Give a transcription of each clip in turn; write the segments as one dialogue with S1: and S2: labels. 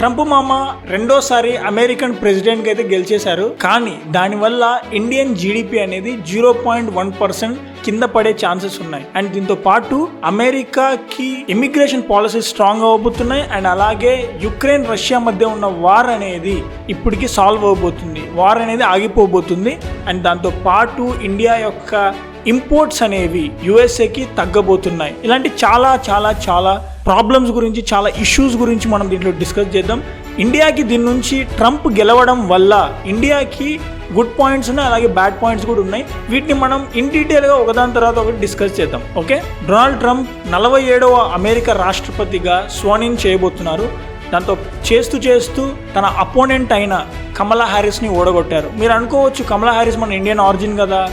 S1: Trump మామ రెండోసారి American president అయితే గెలిచేశారు. కానీ దానివల్ల ఇండియన్ జీడిపి అనేది జీరో పాయింట్ వన్ పర్సెంట్ కింద పడే ఛాన్సెస్ ఉన్నాయి. అండ్ దీంతో పాటు అమెరికాకి ఇమిగ్రేషన్ పాలసీ స్ట్రాంగ్ అవబోతున్నాయి అండ్ అలాగే యుక్రెయిన్ రష్యా మధ్య ఉన్న వార్ అనేది ఇప్పటికి సాల్వ్ అవబోతుంది వార్ అనేది ఆగిపోబోతుంది. అండ్ దాంతో పాటు ఇండియా యొక్క ఇంపోర్ట్స్ అనేవి యుఎస్ఏకి తగ్గబోతున్నాయి. ఇలాంటి చాలా చాలా చాలా ప్రాబ్లమ్స్ గురించి చాలా ఇష్యూస్ గురించి మనం దీంట్లో డిస్కస్ చేద్దాం. ఇండియాకి దీని నుంచి ట్రంప్ గెలవడం వల్ల ఇండియాకి గుడ్ పాయింట్స్ ఉన్నాయి అలాగే బ్యాడ్ పాయింట్స్ కూడా ఉన్నాయి. వీటిని మనం ఇన్ డీటెయిల్గా ఒకదాని తర్వాత ఒకటి డిస్కస్ చేద్దాం. ఓకే డొనాల్డ్ ట్రంప్ నలభై ఏడవ అమెరికా రాష్ట్రపతిగా స్వానిన్ చేయబోతున్నారు. దాంతో చేస్తూ చేస్తూ తన అపోనెంట్ అయిన కమలా హ్యారిస్ని ఓడగొట్టారు. మీరు అనుకోవచ్చు కమలా హ్యారిస్ మన ఇండియన్ ఆరిజిన్ కదా.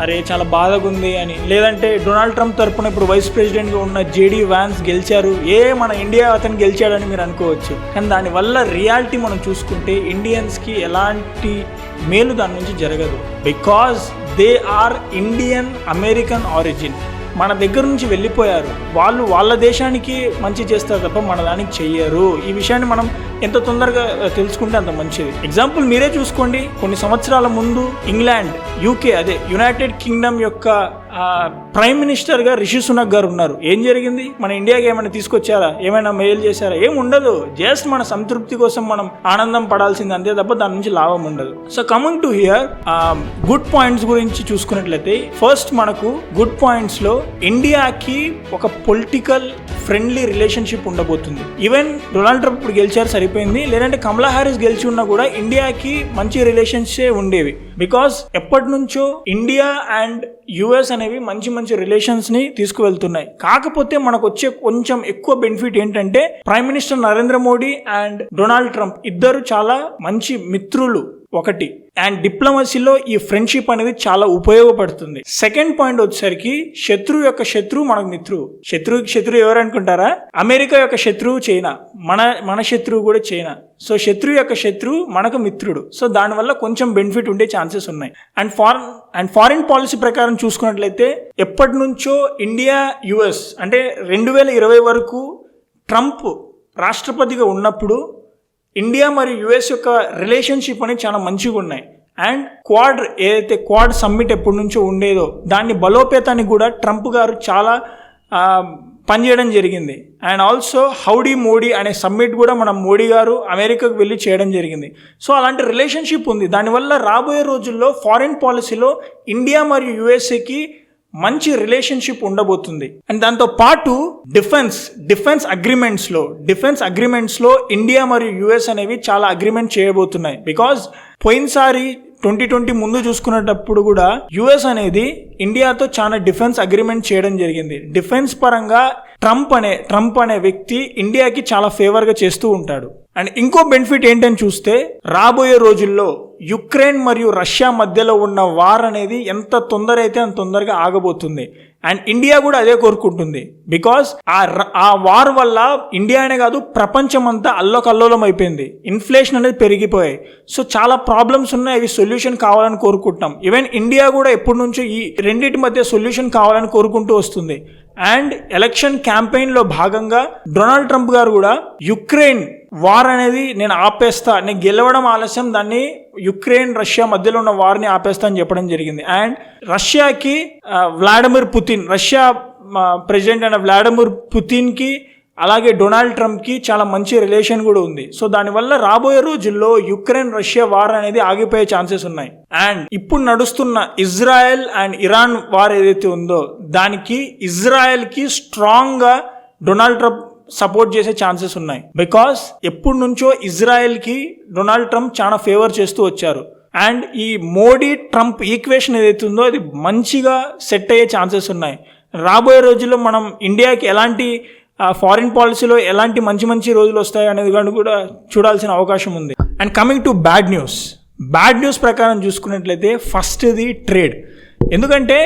S1: అరే చాలా బాధగా ఉంది అని. లేదంటే డొనాల్డ్ ట్రంప్ తరపున ఇప్పుడు వైస్ ప్రెసిడెంట్గా ఉన్న జేడీ వ్యాన్స్ గెలిచారు. ఏ మన ఇండియా అతను గెలిచాడని మీరు అనుకోవచ్చు. కానీ దానివల్ల రియాలిటీ మనం చూసుకుంటే ఇండియన్స్కి ఎలాంటి మేలు దాని నుంచి జరగదు. Because they are Indian American origin. మన దగ్గర నుంచి వెళ్ళిపోయారు. వాళ్ళు వాళ్ళ దేశానికి మంచి చేస్తారు తప్ప మన దానికి చెయ్యరు. ఈ విషయాన్ని మనం ఎంత తొందరగా తెలుసుకుంటే అంత మంచిది. ఎగ్జాంపుల్ మీరే చూసుకోండి. కొన్ని సంవత్సరాల ముందు ఇంగ్లాండ్ యూకే అదే యునైటెడ్ కింగ్డమ్ యొక్క ప్రైమ్ మినిస్టర్గా రిషి సునక్ గారు ఉన్నారు. ఏం జరిగింది? మన ఇండియాకి ఏమైనా తీసుకొచ్చారా? ఏమైనా మెయిల్ చేశారా? ఏం ఉండదు. జస్ట్ మన సంతృప్తి కోసం మనం ఆనందం పడాల్సింది అంతే తప్ప దాని నుంచి లాభం ఉండదు. So coming to here good points గురించి చూసుకున్నట్లయితే ఫస్ట్ మనకు గుడ్ పాయింట్స్లో ఇండియాకి ఒక పొలిటికల్ ఫ్రెండ్లీ రిలేషన్షిప్ ఉండబోతుంది. ఈవెన్ డొనాల్డ్ ట్రంప్ ఇప్పుడు గెలిచారు సరిపోయింది. లేదంటే కమలా హారీస్ గెలిచి ఉన్నా కూడా ఇండియాకి మంచి రిలేషన్సే ఉండేవి. బికాస్ ఎప్పటి నుంచో ఇండియా అండ్ యుఎస్ అనేవి మంచి మంచి రిలేషన్స్ని తీసుకువెళ్తున్నాయి. కాకపోతే మనకు వచ్చే కొంచెం ఎక్కువ బెనిఫిట్ ఏంటంటే prime minister Narendra Modi and Donald Trump ఇద్దరు చాలా మంచి మిత్రులు. ఒకటి. అండ్ డిప్లొమసీలో ఈ ఫ్రెండ్షిప్ అనేది చాలా ఉపయోగపడుతుంది. సెకండ్ పాయింట్ వచ్చేసరికి శత్రువు యొక్క శత్రువు మనకు మిత్రువు. శత్రువుకి శత్రువు ఎవరు అనుకుంటారా? అమెరికా యొక్క శత్రువు చైనా. మన మన శత్రువు కూడా చైనా. సో శత్రువు యొక్క శత్రువు మనకు మిత్రుడు. సో దానివల్ల కొంచెం బెనిఫిట్ ఉండే ఛాన్సెస్ ఉన్నాయి. And foreign and foreign policy ప్రకారం చూసుకున్నట్లయితే ఎప్పటి నుంచో ఇండియా యుఎస్ అంటే రెండు వేల ఇరవై వరకు ట్రంప్ రాష్ట్రపతిగా ఉన్నప్పుడు ఇండియా మరియు యుఎస్ యొక్క రిలేషన్షిప్ అనేది చాలా మంచిగా ఉన్నాయి. అండ్ క్వాడ్ ఏదైతే క్వాడ్ సమ్మిట్ ఎప్పటి నుంచో ఉండేదో దాన్ని బలోపేతానికి కూడా ట్రంప్ గారు చాలా పనిచేయడం జరిగింది. అండ్ ఆల్సో హౌడీ మోడీ అనే సమ్మిట్ కూడా మన మోడీ గారు అమెరికాకు వెళ్ళి చేయడం జరిగింది. సో అలాంటి రిలేషన్షిప్ ఉంది. దానివల్ల రాబోయే రోజుల్లో ఫారిన్ పాలసీలో ఇండియా మరియు యుఎస్ఏకి మంచి రిలేషన్షిప్ ఉండబోతుంది. అండ్ దాంతో పాటు డిఫెన్స్ డిఫెన్స్ అగ్రిమెంట్స్లో డిఫెన్స్ అగ్రిమెంట్స్లో ఇండియా మరియు యుఎస్ అనేవి చాలా అగ్రిమెంట్ చేయబోతున్నాయి. బికాజ్ పోయినసారి ట్వంటీ ట్వంటీ ముందు చూసుకునేటప్పుడు కూడా యుఎస్ అనేది ఇండియాతో చాలా డిఫెన్స్ అగ్రిమెంట్ చేయడం జరిగింది. డిఫెన్స్ పరంగా ట్రంప్ అనే ట్రంప్ అనే వ్యక్తి ఇండియాకి చాలా ఫేవర్గా చేస్తూ ఉంటాడు. అండ్ ఇంకో బెనిఫిట్ ఏంటని చూస్తే రాబోయే రోజుల్లో యుక్రెయిన్ మరియు రష్యా మధ్యలో ఉన్న వార్ అనేది ఎంత తొందర అయితే అంత తొందరగా ఆగబోతుంది. అండ్ ఇండియా కూడా అదే కోరుకుంటుంది. బికాస్ ఆ ర- ఆ వార్ వల్ల ఇండియా అనే కాదు ప్రపంచం అంతా అల్లకల్లోలం అయిపోయింది. ఇన్ఫ్లేషన్ అనేది పెరిగిపోయాయి. సో చాలా ప్రాబ్లమ్స్ ఉన్నాయి. అవి సొల్యూషన్ కావాలని కోరుకుంటున్నాం. ఈవెన్ ఇండియా కూడా ఎప్పటి నుంచో ఈ రెండింటి మధ్య సొల్యూషన్ కావాలని కోరుకుంటూ వస్తుంది. అండ్ ఎలక్షన్ క్యాంపెయిన్లో భాగంగా డొనాల్డ్ ట్రంప్ గారు కూడా యుక్రెయిన్ వార్ అనేది నేను ఆపేస్తా నేను గెలవడం ఆలస్యం దాన్ని యుక్రెయిన్ రష్యా మధ్యలో ఉన్న వార్ని ఆపేస్తా అని చెప్పడం జరిగింది. అండ్ రష్యాకి వ్లాడిమిర్ పుతిన్ రష్యా ప్రెసిడెంట్ అయిన వ్లాడిమిర్ పుతిన్కి అలాగే డొనాల్డ్ ట్రంప్కి చాలా మంచి రిలేషన్ కూడా ఉంది. సో దానివల్ల రాబోయే రోజుల్లో యుక్రెయిన్ రష్యా వార్ అనేది ఆగిపోయే ఛాన్సెస్ ఉన్నాయి. అండ్ ఇప్పుడు నడుస్తున్న ఇజ్రాయెల్ అండ్ ఇరాన్ వార్ ఏదైతే ఉందో దానికి ఇజ్రాయెల్కి స్ట్రాంగ్గా డొనాల్డ్ ట్రంప్ సపోర్ట్ చేసే ఛాన్సెస్ ఉన్నాయి. బికాస్ ఎప్పటి నుంచో ఇజ్రాయెల్కి డొనాల్డ్ ట్రంప్ చాలా ఫేవర్ చేస్తూ వచ్చారు. అండ్ ఈ మోడీ ట్రంప్ ఈక్వేషన్ ఏదైతే ఉందో అది మంచిగా సెట్ అయ్యే ఛాన్సెస్ ఉన్నాయి. రాబోయే రోజుల్లో మనం ఇండియాకి ఎలాంటి ఫారిన్ పాలసీలో ఎలాంటి మంచి మంచి రోజులు వస్తాయి అనేది కానీ కూడా చూడాల్సిన అవకాశం ఉంది. And coming to bad news bad news ప్రకారం చూసుకున్నట్లయితే ఫస్ట్ది ట్రేడ్. ఎందుకంటే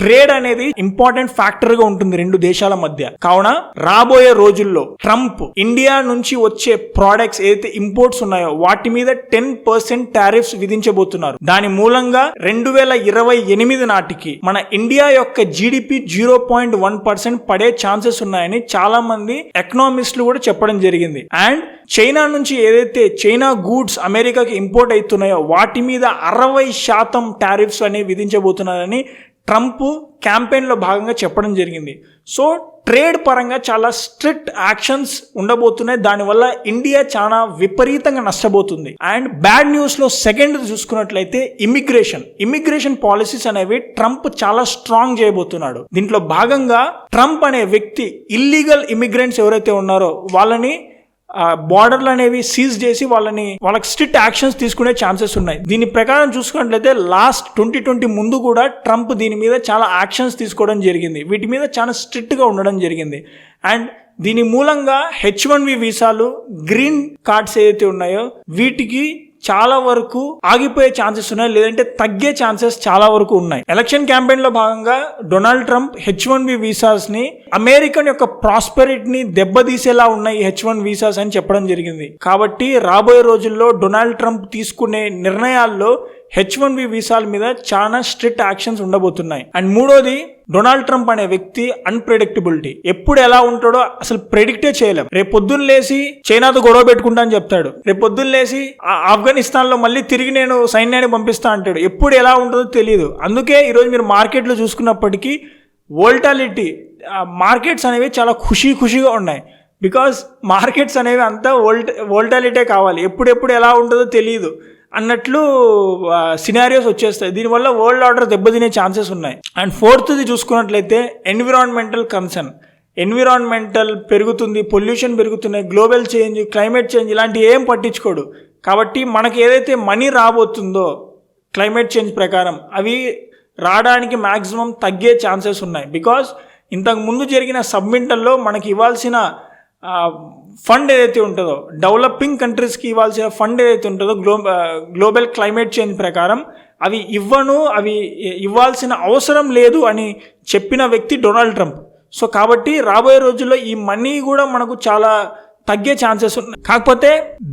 S1: ట్రేడ్ అనేది ఇంపార్టెంట్ ఫ్యాక్టర్గా ఉంటుంది రెండు దేశాల మధ్య. కావున రాబోయే రోజుల్లో ట్రంప్ ఇండియా నుంచి వచ్చే ప్రోడక్ట్స్ ఏదైతే ఇంపోర్ట్స్ ఉన్నాయో వాటి మీద టెన్ పర్సెంట్ టారిఫ్స్ విధించబోతున్నారు. దాని మూలంగా రెండు వేల ఇరవై ఎనిమిది నాటికి మన ఇండియా యొక్క GDP zero point one percent పడే ఛాన్సెస్ ఉన్నాయని చాలా మంది ఎకనామిస్టులు కూడా చెప్పడం జరిగింది. అండ్ చైనా నుంచి ఏదైతే చైనా గూడ్స్ అమెరికాకి ఇంపోర్ట్ అవుతున్నాయో వాటి మీద అరవై శాతం టారిఫ్స్ అనేవి విధించబోతున్నారని ట్రంప్ క్యాంపెయిన్లో భాగంగా చెప్పడం జరిగింది. సో ట్రేడ్ పరంగా చాలా స్ట్రిక్ట్ యాక్షన్స్ ఉండబోతున్నాయి. దానివల్ల ఇండియా చాలా విపరీతంగా నష్టపోతుంది. అండ్ బ్యాడ్ న్యూస్లో సెకండ్ చూసుకున్నట్లయితే ఇమిగ్రేషన్ ఇమిగ్రేషన్ పాలసీస్ అనేవి ట్రంప్ చాలా స్ట్రాంగ్ చేయబోతున్నాడు. దీంట్లో భాగంగా ట్రంప్ అనే వ్యక్తి ఇల్లీగల్ ఇమిగ్రెంట్స్ ఎవరైతే ఉన్నారో వాళ్ళని బార్డర్లు అనేవి సీజ్ చేసి వాళ్ళని వాళ్ళకి స్ట్రిక్ట్ యాక్షన్స్ తీసుకునే ఛాన్సెస్ ఉన్నాయి. దీని ప్రకారం చూసుకున్నట్లయితే లాస్ట్ ట్వంటీ ట్వంటీ ముందు కూడా ట్రంప్ దీని మీద చాలా యాక్షన్స్ తీసుకోవడం జరిగింది. వీటి మీద చాలా స్ట్రిక్ట్గా ఉండడం జరిగింది. అండ్ దీని మూలంగా హెచ్ వన్ వి వీసాలు గ్రీన్ కార్డ్స్ ఏదైతే ఉన్నాయో వీటికి చాలా వరకు ఆగిపోయే ఛాన్సెస్ ఉన్నాయి లేదంటే తగ్గే ఛాన్సెస్ చాలా వరకు ఉన్నాయి. ఎలక్షన్ క్యాంపెయిన్లో భాగంగా Donald Trump H one B వీసాస్ని American యొక్క ప్రాస్పెరిటీని దెబ్బతీసేలా ఉన్నాయి హెచ్ వన్ వీసాస్ అని చెప్పడం జరిగింది. కాబట్టి రాబోయే రోజుల్లో డొనాల్డ్ ట్రంప్ తీసుకునే నిర్ణయాల్లో హెచ్ వన్ బి వీసాల మీద చాలా స్ట్రిక్ట్ యాక్షన్స్ ఉండబోతున్నాయి. అండ్ మూడోది డొనాల్డ్ ట్రంప్ అనే వ్యక్తి అన్ప్రెడిక్టబిలిటీ ఎప్పుడు ఎలా ఉంటాడో అసలు ప్రెడిక్టే చేయలేం. రేపు పొద్దున్న లేసి చైనాతో గొడవ పెట్టుకుంటా అని చెప్తాడు. రేపు పొద్దున్న లేసి ఆఫ్ఘనిస్తాన్లో మళ్ళీ తిరిగి నేను సైన్యాన్ని పంపిస్తా అంటాడు. ఎప్పుడు ఎలా ఉంటుందో తెలియదు అందుకే ఈరోజు మీరు మార్కెట్లో చూసుకున్నప్పటికీ వోల్టాలిటీ మార్కెట్స్ అనేవి చాలా ఖుషీ ఖుషీగా ఉన్నాయి. బికాస్ మార్కెట్స్ అనేవి అంతా వోల్ట వోల్టాలిటీ కావాలి. ఎప్పుడెప్పుడు ఎలా ఉంటుందో తెలియదు అన్నట్లు సినారియోస్ వచ్చేస్తాయి. దీనివల్ల వరల్డ్ ఆర్డర్ దెబ్బతినే ఛాన్సెస్ ఉన్నాయి. అండ్ ఫోర్త్ది చూసుకున్నట్లయితే ఎన్విరాన్మెంటల్ కన్సర్న్ ఎన్విరాన్మెంటల్ పెరుగుతుంది పొల్యూషన్ పెరుగుతున్నాయి గ్లోబల్ చేంజ్ క్లైమేట్ చేంజ్ ఇలాంటివి ఏం పట్టించుకోడు. కాబట్టి మనకి ఏదైతే మనీ రాబోతుందో క్లైమేట్ చేంజ్ ప్రకారం అవి రావడానికి మ్యాక్సిమం తగ్గే ఛాన్సెస్ ఉన్నాయి. బికాస్ ఇంతకుముందు జరిగిన సబ్మింటల్లో మనకి ఇవ్వాల్సిన ఫండ్ ఏదైతే ఉంటుందో డెవలపింగ్ కంట్రీస్కి ఇవ్వాల్సిన ఫండ్ ఏదైతే ఉంటుందో గ్లో గ్లోబల్ క్లైమేట్ చేంజ్ ప్రకారం అవి ఇవ్వను అవి ఇవ్వాల్సిన అవసరం లేదు అని చెప్పిన వ్యక్తి డొనాల్డ్ ట్రంప్. సో కాబట్టి రాబోయే రోజుల్లో ఈ మనీ కూడా మనకు చాలా తగ్గే ఛాన్సెస్ ఉన్నాయి కాకపోతే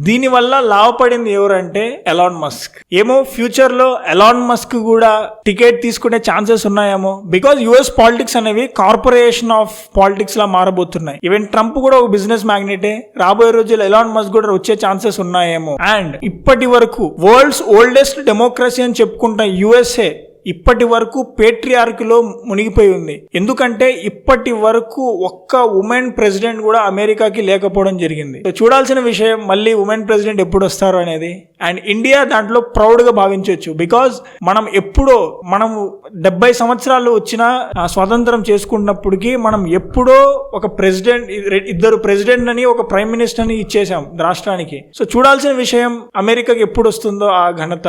S1: దీనివల్ల లాభపడింది ఎవరంటే ఎలాన్ మస్క్. ఏమో ఫ్యూచర్లో ఎలాన్ మస్క్ కూడా టికెట్ తీసుకునే ఛాన్సెస్ ఉన్నాయేమో. బికాజ్ యుఎస్ పాలిటిక్స్ అనేవి కార్పొరేషన్ ఆఫ్ పాలిటిక్స్ లా మారబోతున్నాయి. ఈవెన్ ట్రంప్ కూడా ఒక బిజినెస్ మ్యాగ్నెటే. రాబోయే రోజుల్లో ఎలాన్ మస్క్ కూడా వచ్చే ఛాన్సెస్ ఉన్నాయేమో. అండ్ ఇప్పటి వరకు వరల్డ్స్ ఓల్డెస్ట్ డెమోక్రసీ అని చెప్పుకుంటున్న యుఎస్ఏ ఇప్పటి వరకు పేట్రియార్క్లో మునిగిపోయి ఉంది. ఎందుకంటే ఇప్పటి వరకు ఒక్క ఉమెన్ ప్రెసిడెంట్ కూడా అమెరికాకి లేకపోవడం జరిగింది. సో చూడాల్సిన విషయం మళ్ళీ ఉమెన్ ప్రెసిడెంట్ ఎప్పుడు వస్తారు అనేది. అండ్ ఇండియా దాంట్లో ప్రౌడ్గా భావించవచ్చు. బికాజ్ మనం ఎప్పుడో మనం డెబ్బై సంవత్సరాలు వచ్చిన స్వాతంత్రం చేసుకున్నప్పటికీ మనం ఎప్పుడో ఒక ప్రెసిడెంట్ ఇద్దరు ప్రెసిడెంట్ అని ఒక ప్రైమ్ మినిస్టర్ అని ఇచ్చేసాం రాష్ట్రానికి. సో చూడాల్సిన విషయం అమెరికాకి ఎప్పుడు వస్తుందో ఆ ఘనత.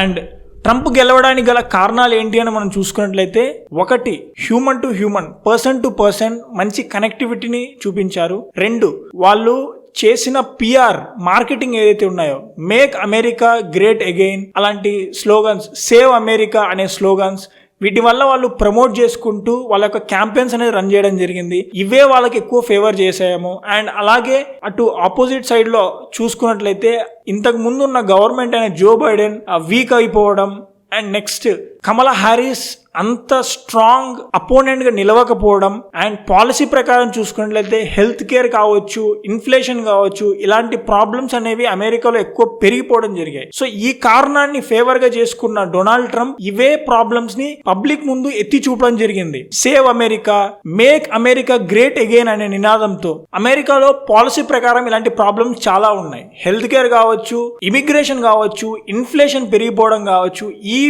S1: అండ్ ట్రంప్ గెలవడానికి గల కారణాలు ఏంటి అని మనం చూసుకున్నట్లయితే ఒకటి human to human person to person మంచి కనెక్టివిటీని చూపించారు. రెండు వాళ్ళు చేసిన పిఆర్ మార్కెటింగ్ ఏదైతే ఉన్నాయో మేక్ అమెరికా గ్రేట్ అగైన్ అలాంటి స్లోగన్స్ సేవ్ అమెరికా అనే స్లోగన్స్ వీటి వల్ల వాళ్ళు ప్రమోట్ చేసుకుంటూ వాళ్ళ యొక్క క్యాంపెయిన్స్ అనేది రన్ చేయడం జరిగింది. ఇవే వాళ్ళకి ఎక్కువ ఫేవర్ చేసాయేమో అండ్ అలాగే అటు ఆపోజిట్ సైడ్లో చూసుకున్నట్లయితే ఇంతకు ముందు ఉన్న గవర్నమెంట్ అనే జో బైడెన్ వీక్ అయిపోవడం అండ్ నెక్స్ట్ కమలా హ్యారీస్ అంత స్ట్రాంగ్ అపోనెంట్గా నిలవకపోవడం అండ్ పాలసీ ప్రకారం చూసుకున్నట్లయితే హెల్త్ కేర్ కావచ్చు ఇన్ఫ్లేషన్ కావచ్చు ఇలాంటి ప్రాబ్లమ్స్ అనేవి అమెరికాలో ఎక్కువ పెరిగిపోవడం జరిగాయి. సో ఈ కారణాన్ని ఫేవర్గా చేసుకున్న డొనాల్డ్ ట్రంప్ ఇవే ప్రాబ్లమ్స్ని పబ్లిక్ ముందు ఎత్తి చూపడం జరిగింది. Save America make America great again అనే నినాదంతో అమెరికాలో పాలసీ ప్రకారం ఇలాంటి ప్రాబ్లమ్స్ చాలా ఉన్నాయి. హెల్త్ కేర్ కావచ్చు ఇమిగ్రేషన్ కావచ్చు ఇన్ఫ్లేషన్ పెరిగిపోవడం కావచ్చు ఈ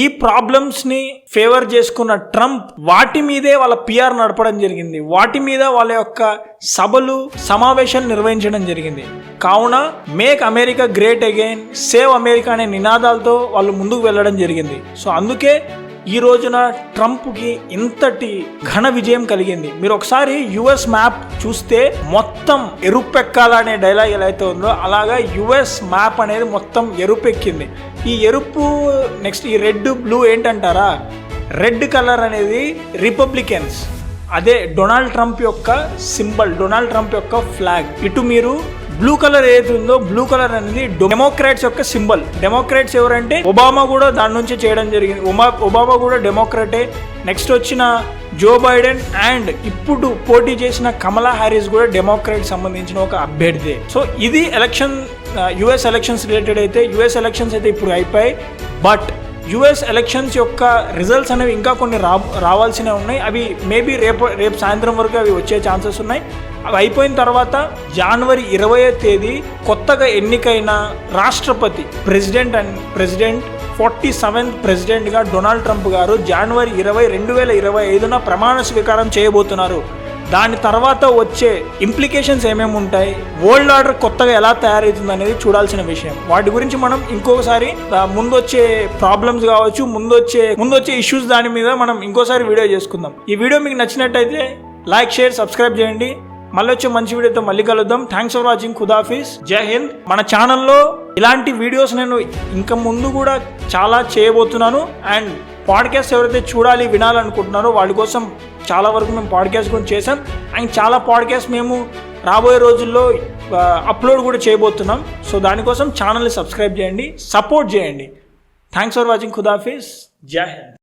S1: ఈ ప్రాబ్లమ్స్ని ఫేవర్ చేసుకున్న ట్రంప్ వాటి మీదే వాళ్ళ పిఆర్ నడపడం జరిగింది. వాటి మీద వాళ్ళ యొక్క సభలు సమావేశాలు నిర్వహించడం జరిగింది. కావున make America great again save America అనే నినాదాలతో వాళ్ళు ముందుకు వెళ్ళడం జరిగింది. సో అందుకే ఈ రోజున ట్రంప్కి ఇంతటి ఘన విజయం కలిగింది. మీరు ఒకసారి యుఎస్ మ్యాప్ చూస్తే మొత్తం ఎరుపెక్కాల అనే డైలాగ్ ఎలా అయితే ఉందో అలాగా యుఎస్ మ్యాప్ అనేది మొత్తం ఎరుపెక్కింది. ఈ ఎరుపు నెక్స్ట్ ఈ రెడ్ బ్లూ ఏంటంటారా? రెడ్ కలర్ అనేది రిపబ్లికన్స్. అదే డొనాల్డ్ ట్రంప్ యొక్క సింబల్ డొనాల్డ్ ట్రంప్ యొక్క ఫ్లాగ్. ఇటు మీరు బ్లూ కలర్ ఏదో ఉందో బ్లూ కలర్ అనేది డెమోక్రాట్స్ యొక్క సింబల్ డెమోక్రాట్స్ ఎవరంటే ఒబామా కూడా దాని నుంచి చేయడం జరిగింది. ఒమా ఒబామా కూడా డెమోక్రాటే నెక్స్ట్ వచ్చిన జో బైడెన్ అండ్ ఇప్పుడు పోటీ చేసిన కమలా హ్యారీస్ కూడా డెమోక్రాట్ సంబంధించిన ఒక అభ్యర్థి సో ఇది ఎలక్షన్ యుఎస్ ఎలక్షన్స్ రిలేటెడ్ అయితే యుఎస్ ఎలక్షన్స్ అయితే ఇప్పుడు అయిపోయాయి. బట్ యుఎస్ ఎలక్షన్స్ యొక్క రిజల్ట్స్ అనేవి ఇంకా కొన్ని రా రావాల్సినవి ఉన్నాయి. అవి మేబీ రేపు రేపు సాయంత్రం వరకు అవి వచ్చే ఛాన్సెస్ ఉన్నాయి. అవి అయిపోయిన తర్వాత జనవరి ఇరవయో తేదీ కొత్తగా ఎన్నికైన రాష్ట్రపతి president and president forty seventh ప్రెసిడెంట్గా డొనాల్డ్ ట్రంప్ గారు జనవరి ఇరవై రెండు వేల ఇరవై ఐదున ప్రమాణ స్వీకారం చేయబోతున్నారు. దాని తర్వాత వచ్చే ఇంప్లికేషన్స్ ఏమేమి ఉంటాయి? వరల్డ్ ఆర్డర్ కొత్తగా ఎలా తయారవుతుంది అనేది చూడాల్సిన విషయం. వాటి గురించి మనం ఇంకొకసారి ముందొచ్చే ముందు వచ్చే ప్రాబ్లమ్స్ కావచ్చు ముందు వచ్చే ముందు వచ్చే ఇష్యూస్ దాని మీద మనం ఇంకోసారి వీడియో చేసుకుందాం. ఈ వీడియో మీకు నచ్చినట్టయితే లైక్ షేర్ సబ్స్క్రైబ్ చేయండి. మళ్ళీ వచ్చే మంచి వీడియోతో మళ్ళీ కలుద్దాం. థ్యాంక్స్ ఫర్ వాచింగ్ ఖుదాఫీస్ జై హింద్ మన ఛానల్లో ఇలాంటి వీడియోస్ నేను ఇంకా ముందు కూడా చాలా చేయబోతున్నాను. అండ్ పాడ్కాస్ట్ ఎవరైతే చూడాలి వినాలనుకుంటున్నారో వాళ్ళ కోసం చాలా వరకు మేము పాడ్కాస్ట్ కూడా చేసాం అండ్ చాలా పాడ్కాస్ట్ మేము రాబోయే రోజుల్లో అప్లోడ్ కూడా చేయబోతున్నాం. సో దానికోసం ఛానల్ని సబ్స్క్రైబ్ చేయండి. సపోర్ట్ చేయండి. థ్యాంక్స్ ఫర్ వాచింగ్ ఖుదాఫీస్ జై హింద్